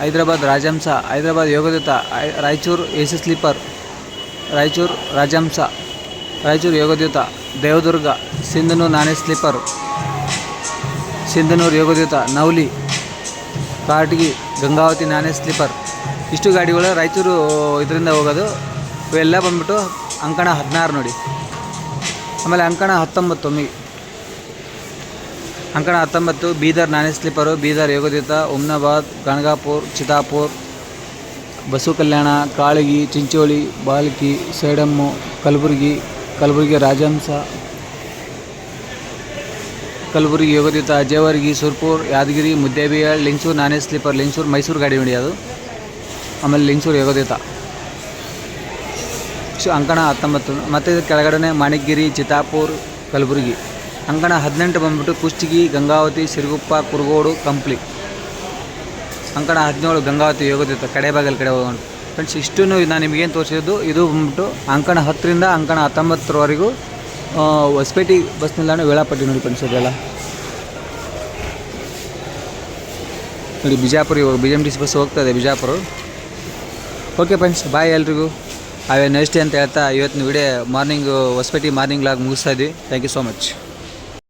Hyderabad Rajahamsa, Hyderabad ಯೋಗದೂತ Raichur A C sleeper Raichur Rajahamsa, Raichur ಯೋಗದ್ಯೂತ Devadurga, Sindhanur ನಾನೇ ಸ್ಲೀಪರ್, ಸಿಂಧನೂರು ಯೋಗದ್ಯೂತ ನವಲಿ, ಕಾಟಗಿ, ಗಂಗಾವತಿ ನಾನೇ ಸ್ಲೀಪರ್. ಇಷ್ಟು ಗಾಡಿಗಳು ರಾಯಚೂರು ಇದರಿಂದ ಹೋಗೋದು. ಇವೆಲ್ಲ ಬಂದ್ಬಿಟ್ಟು ಅಂಕಣ ಹದಿನಾರು ನೋಡಿ. ಆಮೇಲೆ ಅಂಕಣ ಹತ್ತೊಂಬತ್ತು ಒಮ್ಮೆ. ಅಂಕಣ ಹತ್ತೊಂಬತ್ತು, ಬೀದರ್ ನಾನೇ ಸ್ಲೀಪರು, ಬೀದರ್ ಯೋಗದ್ಯೂತ, ಉಮ್ನಾಬಾದ್, ಗಣಗಾಪುರ್, ಚಿತಾಪುರ್ ಬಸವ ಕಲ್ಯಾಣ ಕಾಳಗಿ, ಚಿಂಚೋಳಿ, ಬಾಲ್ಕಿ, ಸೇಡಮ್ಮು, ಕಲಬುರಗಿ ಕಲಬುರಗಿ ರಾಜಹಂಸ, ಕಲಬುರಗಿ ಯೋಗದೀತ ಜೇವರ್ಗಿ, ಸುರ್ಪುರ್, ಯಾದಗಿರಿ ಮುದ್ದೇಬಿಯ ಲಿಂಗ್ಸೂರು ನಾನೇ ಸ್ಲೀಪರ್, ಲಿಂಗ್ಸೂರು, ಮೈಸೂರು ಗಾಡಿ ಹಿಡಿಯೋದು ಆಮೇಲೆ ಲಿಂಗ್ಸೂರು ಯೋಗದೀತ ಶು ಅಂಕಣ ಹತ್ತೊಂಬತ್ತು. ಮತ್ತು ಇದು ಕೆಳಗಡೆ ಮಾಣಿಕ್ಗಿರಿ ಚಿತಾಪುರ್ ಕಲಬುರಗಿ. ಅಂಕಣ ಹದಿನೆಂಟು ಬಂದ್ಬಿಟ್ಟು ಕುಷ್ಟಗಿ, ಗಂಗಾವತಿ, ಸಿರುಗುಪ್ಪ, ಕುರುಗೋಡು, ಕಂಪ್ಲಿ. ಅಂಕಣ ಹದಿನೇಳು ಗಂಗಾವತಿ ಯೋಗದೂತ ಕಡೆ ಬಾಗಿಲು ಕಡೆ ಹೋಗೋಣ. ಫ್ರೆಂಡ್ಸ್ ಇಷ್ಟು ನಾನು ನಿಮಗೇನು ತೋರಿಸಿದ್ದು ಇದು ಬಂದ್ಬಿಟ್ಟು ಅಂಕಣ ಹತ್ತರಿಂದ ಅಂಕಣ ಹತ್ತೊಂಬತ್ತರವರೆಗೂ ಹೊಸಪೇಟೆ ಬಸ್ ನಿಲ್ದಾಣ ವೇಳಾಪಟ್ಟಿ ನೋಡಿ ಫ್ರೆಂಡ್ಸ್ ಇದೆಲ್ಲ ನೋಡಿ ಬಿಜಾಪುರ ಇವಾಗ B M T C bus ಹೋಗ್ತಾ ಇದೆ ಬಿಜಾಪುರ. ಓಕೆ ಫ್ರೆಂಡ್ಸ್ ಬಾಯ್ ಎಲ್ರಿಗೂ. ಅವೇ ನೆಕ್ಸ್ಟ್ ಡೇ ಅಂತ ಹೇಳ್ತಾ ಇವತ್ತಿನ video morning Hosapete morning log ಮುಗಿಸ್ತಾ ಇದ್ವಿ. Thank you so much